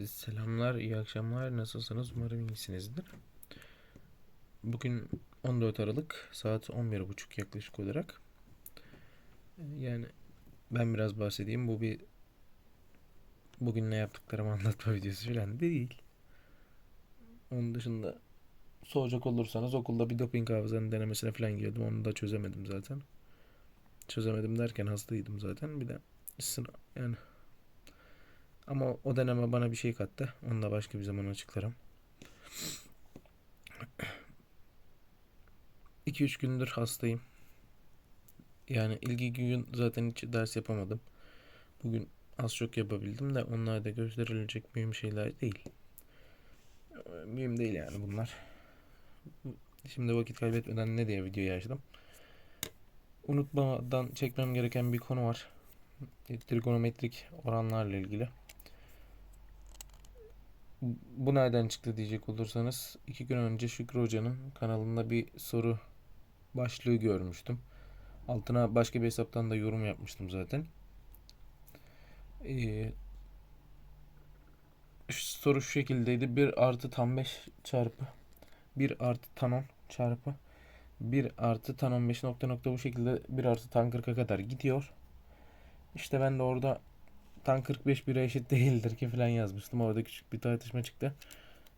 Selamlar, iyi akşamlar. Nasılsınız? Umarım iyisinizdir. Bugün 14 Aralık saat 11.30 yaklaşık olarak. Yani ben biraz bahsedeyim. Bu bir bugün ne yaptıklarımı anlatma videosu falan değil. Onun dışında soracak olursanız okulda bir doping hafızanın denemesine falan girdim. Onu da çözemedim zaten. Çözemedim derken hastaydım zaten. Bir de sınav yani ama o deneme bana bir şey kattı. Onu da başka bir zaman açıklarım. 2-3 gündür hastayım. Yani ilk iki gün zaten hiç ders yapamadım. Bugün az çok yapabildim de onlar da gösterilecek mühim şeyler değil. Mühim değil yani bunlar. Şimdi vakit kaybetmeden ne diye videoyu açtım. Unutmadan çekmem gereken bir konu var. Trigonometrik oranlarla ilgili. Bu nereden çıktı diyecek olursanız iki gün önce Şükrü Hoca'nın kanalında bir soru başlığı görmüştüm. Altına başka bir hesaptan da yorum yapmıştım zaten. Ee, soru şu şekildeydi. 1 artı tan 5 çarpı 1 artı tan 10 çarpı 1 artı tan 15 nokta nokta bu şekilde 1 artı tan 40'a kadar gidiyor. İşte ben de orada tan 45 1'e eşit değildir ki falan yazmıştım. Orada küçük bir tartışma çıktı.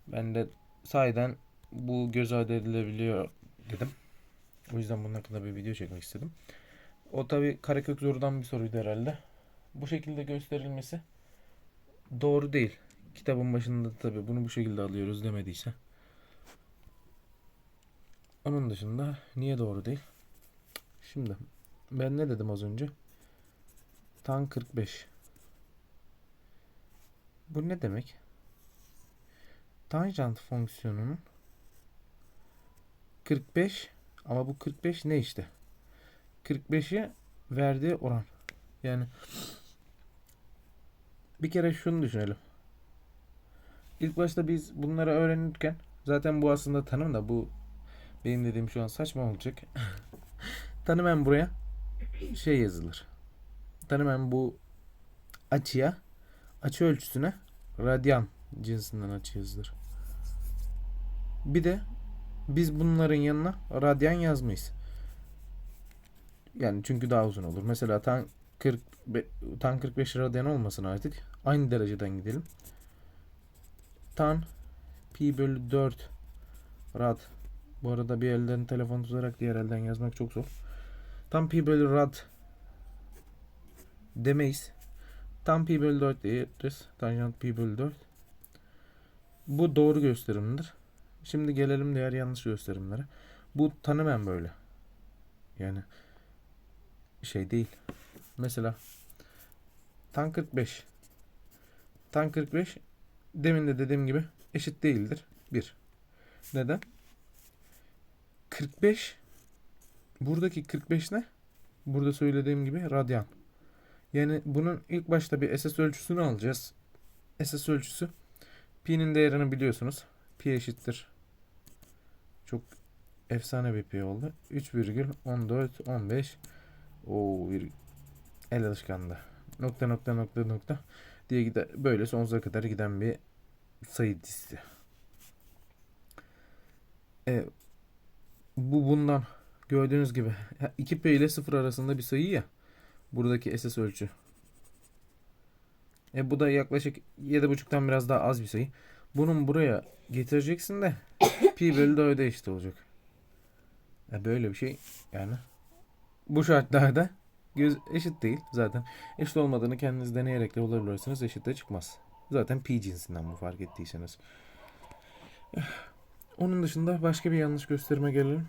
Ben de sahiden bu göz ardı edilebiliyor dedim. O yüzden bunun hakkında bir video çekmek istedim. O tabi karekök zorudan bir soruydu herhalde. Bu şekilde gösterilmesi doğru değil. Kitabın başında tabi bunu bu şekilde alıyoruz demediyse. Onun dışında niye doğru değil? Şimdi ben ne dedim az önce? Tan 45. Bu ne demek? Tanjant fonksiyonunun 45 ama bu 45 ne işte? 45'i verdiği oran. Yani bir kere şunu düşünelim. İlk başta biz bunları öğrenirken zaten bu aslında tanım da bu benim dediğim şu an saçma olacak. tanım hem buraya şey yazılır. Tanım hem bu açıya açı ölçüsüne radyan cinsinden açı yazılır. Bir de biz bunların yanına radyan yazmayız. Yani çünkü daha uzun olur. Mesela tan 40 tan 45 radyan olmasın artık. Aynı dereceden gidelim. Tan pi bölü 4 rad. Bu arada bir elden telefon tutarak diğer elden yazmak çok zor. Tan pi bölü rad demeyiz. Tam pi bölü 4 diyeriz. Tanjant pi bölü 4. Bu doğru gösterimdir. Şimdi gelelim diğer yanlış gösterimlere. Bu tanımen böyle. Yani şey değil. Mesela tan 45. Tan 45 demin de dediğim gibi eşit değildir. 1. Neden? 45 buradaki 45 ne? Burada söylediğim gibi radyan. Yani bunun ilk başta bir SS ölçüsünü alacağız. SS ölçüsü pi'nin değerini biliyorsunuz. Pi eşittir. Çok efsane bir pi oldu. 3,1415 o bir el alışkanlığı. Nokta nokta nokta nokta diye gider böyle sonsuza kadar giden bir sayı dizisi. E, bu bundan gördüğünüz gibi 2p ile 0 arasında bir sayı ya. Buradaki SS ölçü. E bu da yaklaşık 7.5'tan biraz daha az bir sayı. Bunun buraya getireceksin de pi bölü 4'e eşit olacak. E böyle bir şey yani. Bu şartlarda göz eşit değil zaten. Eşit olmadığını kendiniz deneyerek de olabilirsiniz. Eşit de çıkmaz. Zaten pi cinsinden bu fark ettiyseniz. Onun dışında başka bir yanlış gösterime gelelim.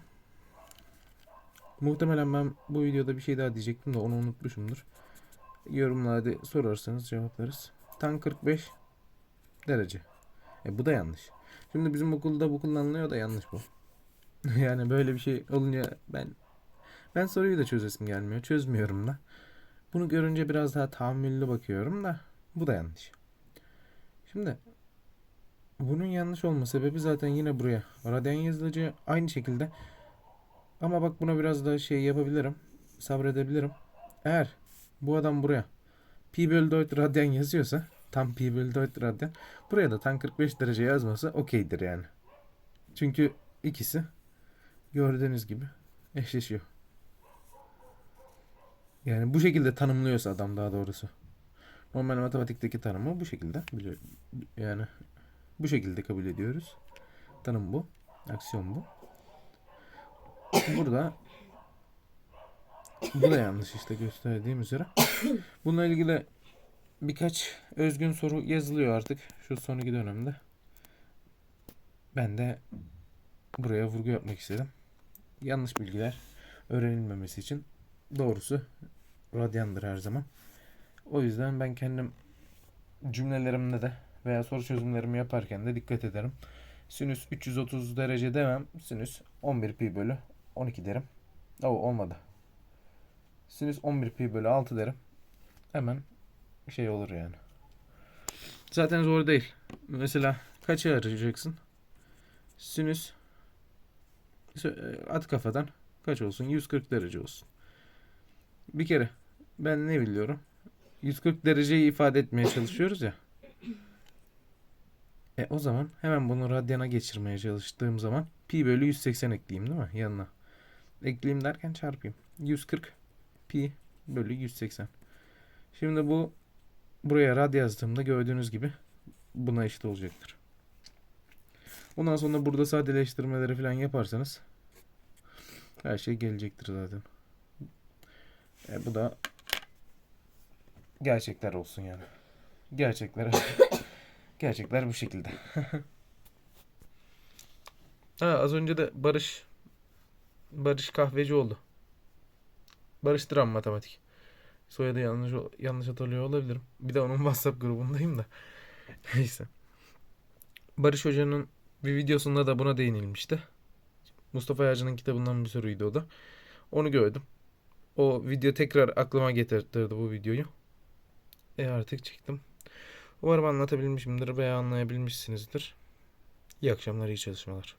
Muhtemelen ben bu videoda bir şey daha diyecektim de onu unutmuşumdur. Yorumlarda sorarsanız cevaplarız. Tan 45 derece. E bu da yanlış. Şimdi bizim okulda bu kullanılıyor da yanlış bu. yani böyle bir şey olunca ben ben soruyu da çözesim gelmiyor. Çözmüyorum da. Bunu görünce biraz daha tahammüllü bakıyorum da bu da yanlış. Şimdi bunun yanlış olma sebebi zaten yine buraya. Radyan yazılıcı aynı şekilde ama bak buna biraz daha şey yapabilirim. Sabredebilirim. Eğer bu adam buraya pi bölü 4 radyan yazıyorsa Tam pi bölü 4 radyan. Buraya da tan 45 derece yazması okeydir yani. Çünkü ikisi gördüğünüz gibi eşleşiyor. Yani bu şekilde tanımlıyorsa adam daha doğrusu. Normal matematikteki tanımı bu şekilde. Yani bu şekilde kabul ediyoruz. Tanım bu. Aksiyon bu. Burada bu da yanlış işte gösterdiğim üzere. Bununla ilgili birkaç özgün soru yazılıyor artık şu sonraki dönemde. Ben de buraya vurgu yapmak istedim. Yanlış bilgiler öğrenilmemesi için doğrusu radyandır her zaman. O yüzden ben kendim cümlelerimde de veya soru çözümlerimi yaparken de dikkat ederim. Sinüs 330 derece demem. Sinüs 11 pi bölü 12 derim. O olmadı. Sinüs 11 pi bölü 6 derim. Hemen şey olur yani. Zaten zor değil. Mesela kaçı arayacaksın? Sinüs sö- at kafadan kaç olsun? 140 derece olsun. Bir kere ben ne biliyorum? 140 dereceyi ifade etmeye çalışıyoruz ya. E o zaman hemen bunu radyana geçirmeye çalıştığım zaman pi bölü 180 ekleyeyim değil mi yanına? Ekleyeyim derken çarpayım. 140 pi bölü 180. Şimdi bu buraya rad yazdığımda gördüğünüz gibi buna eşit olacaktır. Ondan sonra burada sadeleştirmeleri falan yaparsanız her şey gelecektir zaten. E, bu da gerçekler olsun yani. Gerçekler. gerçekler bu şekilde. ha, az önce de Barış Barış Kahvecioğlu. Barış Dram Matematik. Soyadı yanlış yanlış hatırlıyor olabilirim. Bir de onun WhatsApp grubundayım da. Neyse. Barış Hoca'nın bir videosunda da buna değinilmişti. Mustafa Yağcı'nın kitabından bir soruydu o da. Onu gördüm. O video tekrar aklıma getirtirdi bu videoyu. E artık çektim. Umarım anlatabilmişimdir veya anlayabilmişsinizdir. İyi akşamlar, iyi çalışmalar.